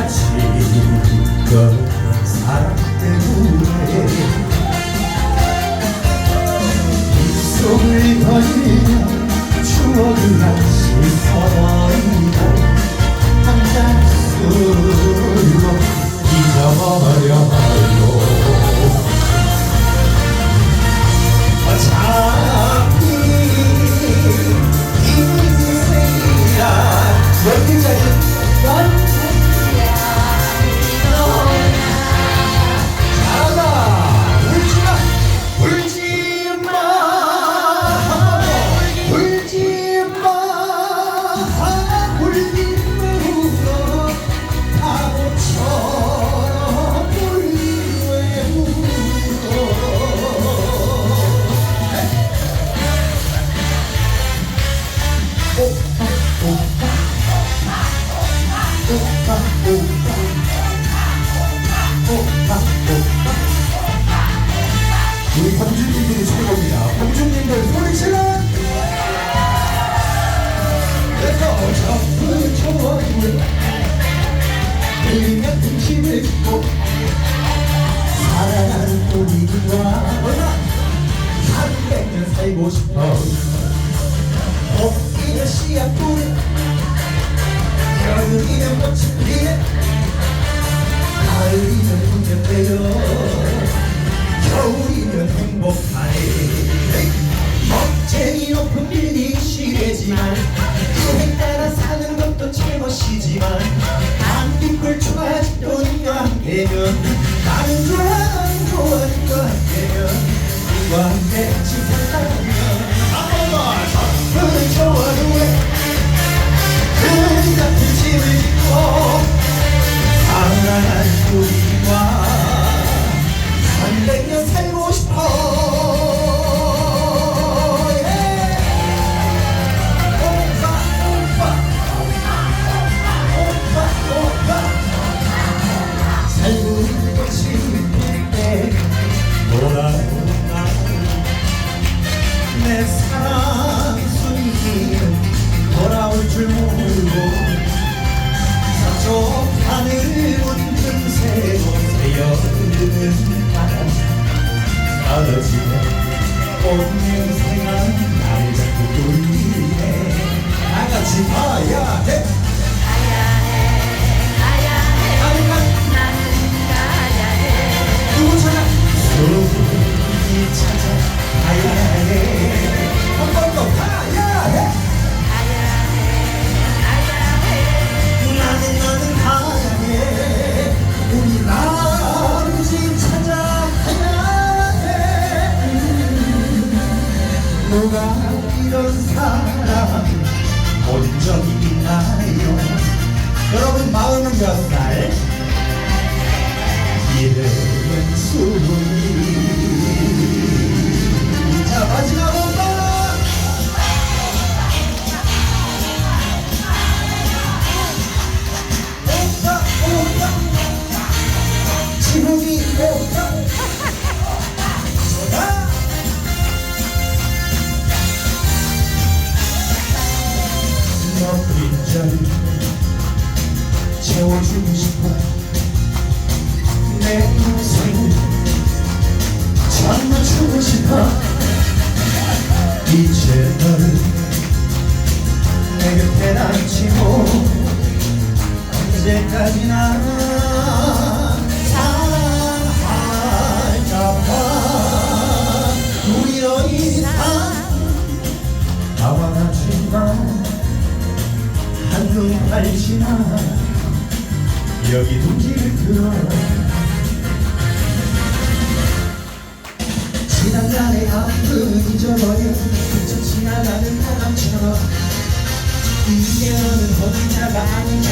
가진 그런 사랑 때문에 입속을 벌리며 추억이 다시 서버리고 한잔 술로 잊어버려 하요 어차피 인생이란 우리 범주님들이 최고입니다. 범주님들 시대지만 유행 따라 사는 것도 제멋이지만 안뒷골 좋아지도 니와 함께면 나는 좋아 나는 좋아 니와 함께면 니와 함께 지낸 꽃 냄새가 날 자꾸 끌리네 나같이 봐야 돼 가니까 누구 찾아 가야 해 누가 이런 사람 본 적이 있나요 여러분 마음은 몇 살? 이름 채워주고 싶어. 내 인생 장난치고 싶어. 이제 너를 내 곁에 남치고 언제까지나 사랑할까 봐. 우리 더 이상 나와 같지만 한눈 팔지마 여기 둥지를 들어. 지난 날의 아픔 잊어버려. 스쳐 지나가는 바람처럼. 이제 너는 혼자가 아니